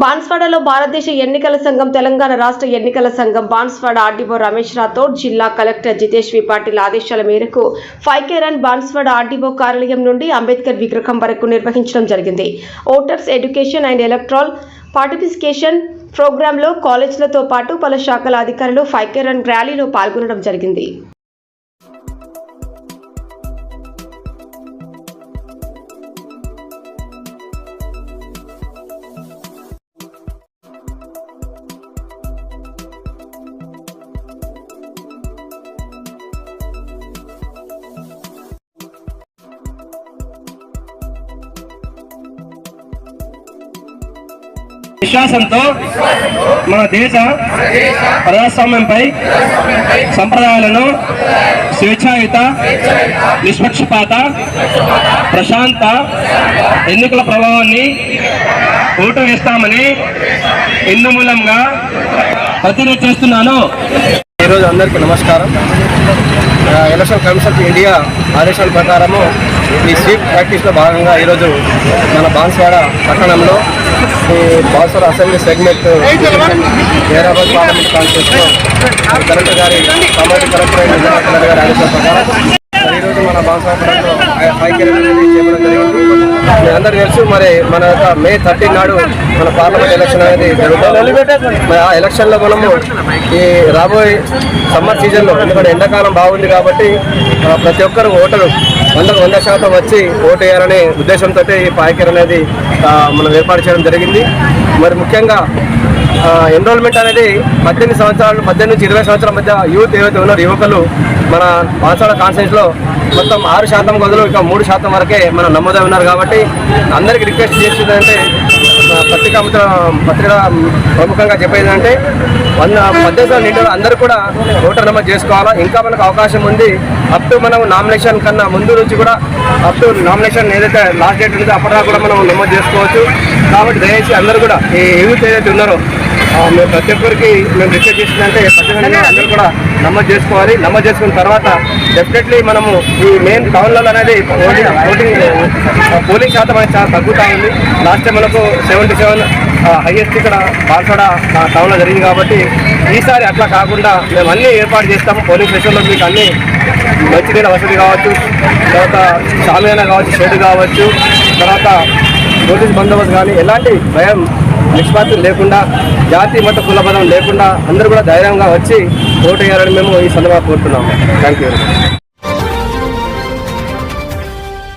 బాన్స్వాడలో భారతదేశ ఎన్నికల సంఘం తెలంగాణ రాష్ట్ర ఎన్నికల సంఘం బాన్స్వాడ ఆర్డీఓ రమేష్ రాథోడ్ జిల్లా కలెక్టర్ జితేష్ వి పాటిల్ ఆదేశాల మేరకు ఫైకేరన్ రన్ బాన్స్వాడ ఆర్డీఓ కార్యాలయం నుండి అంబేద్కర్ విగ్రహం వరకు నిర్వహించడం జరిగింది. Voters education and electoral participation ప్రోగ్రాంలో కాలేజీలతో పాటు పలు శాఖల అధికారులు ఫైకేరన్ రన్ ర్యాలీలో పాల్గొనడం జరిగింది. విశ్వాసంతో మన దేశ ప్రజాస్వామ్యంపై సంప్రదాయాలను స్వేచ్ఛాయుత నిష్పక్షపాత ప్రశాంత ఎన్నికల ప్రభావాన్ని ఓటు వేస్తామని ఇందు మూలంగా ప్రతిజ్ఞ చేస్తున్నాను. ఈరోజు అందరికీ నమస్కారం. ఎలక్షన్ కమిషన్ ఆఫ్ ఇండియా ఆదేశాల ప్రకారము ఈ స్వీప్ ప్రాక్టీస్లో భాగంగా ఈరోజు మన బాన్స్వాడ పట్టణంలో ఈ Banswada assembly segment Hyderabad parliament కాన్స్టిట్యూన్స్లో collector గారి సామాజిక కలెక్టర్ అయిన విజయనాథ్ కలెక్టర్ గారి ఆదేశాల ప్రకారం ఈరోజు మన బాన్స్వాడ పట్టణంలో హైకేర్ చేయడం జరిగింది. మీ తెలుసు మరి మన యొక్క మే థర్టీన్ నాడు మన పార్లమెంట్ ఎలక్షన్ అనేది జరుగుతుంది. మరి ఆ ఎలక్షన్లో మనము ఈ రాబోయే సమ్మర్ సీజన్లో ఎందుకంటే ఎండాకాలం బాగుంది కాబట్టి ప్రతి ఒక్కరు ఓటరు వందకు వంద శాతం వచ్చి ఓటు వేయాలనే ఉద్దేశంతో ఈ పాయకర్ అనేది మనం ఏర్పాటు చేయడం జరిగింది. మరి ముఖ్యంగా ఎన్రోల్మెంట్ అనేది పద్దెనిమిది సంవత్సరాలు పద్దెనిమిది నుంచి ఇరవై సంవత్సరాల మధ్య యూత్ ఏవైతే ఉన్నారో యువకులు మన బాన్సాడ కాన్సెన్స్లో మొత్తం ఆరు శాతం గదులు ఇంకా మూడు శాతం వరకే మన నమోదై ఉన్నారు కాబట్టి అందరికీ రిక్వెస్ట్ చేస్తుందంటే పత్రికా పత్రిక ప్రముఖంగా చెప్పేది అంటే వంద పద్దెనిమిది నిండు అందరూ కూడా ఓటర్ నమోదు చేసుకోవాలా. ఇంకా మనకు అవకాశం ఉంది. అప్ టు మనం నామినేషన్ కన్నా ముందు నుంచి కూడా అప్ టు నామినేషన్ ఏదైతే లాస్ట్ డేట్ ఉందో అప్పటిదాకా కూడా మనం నమోదు చేసుకోవచ్చు. కాబట్టి దయచేసి అందరూ కూడా ఈ యూత్ ఏదైతే ఉన్నారో మేము ప్రతి ఒక్కరికి మేము రిక్వెస్ట్ చేసిందంటే పద్దెనిమిది అందరూ కూడా నమోదు చేసుకోవాలి. నమోదు చేసుకున్న తర్వాత డెఫినెట్లీ మనము ఈ మెయిన్ టౌన్లలో అనేది ఓటింగ్ ఓటింగ్ పోలింగ్ శాతం అనేది చాలా తగ్గుతూ ఉంది. లాస్ట్ టైం మనకు సెవెంటీ సెవెన్ హైయెస్ట్ ఇక్కడ బాల్సోడ టౌన్లో జరిగింది కాబట్టి ఈసారి అట్లా కాకుండా మేము అన్నీ ఏర్పాటు చేస్తాము. పోలింగ్ స్టేషన్లో మీకు అన్ని మంచినీళ్ళ వసతి కావచ్చు తర్వాత షామియానా కావచ్చు షెడ్ కావచ్చు తర్వాత పోలీస్ బందోబస్తు కానీ ఎలాంటి భయం నిష్పాతం లేకుండా జాతి మత కుల లేకుండా అందరూ కూడా ధైర్యంగా వచ్చి ఓటు వేయాలని మేము ఈ సందర్భంగా కోరుతున్నాము. Thank you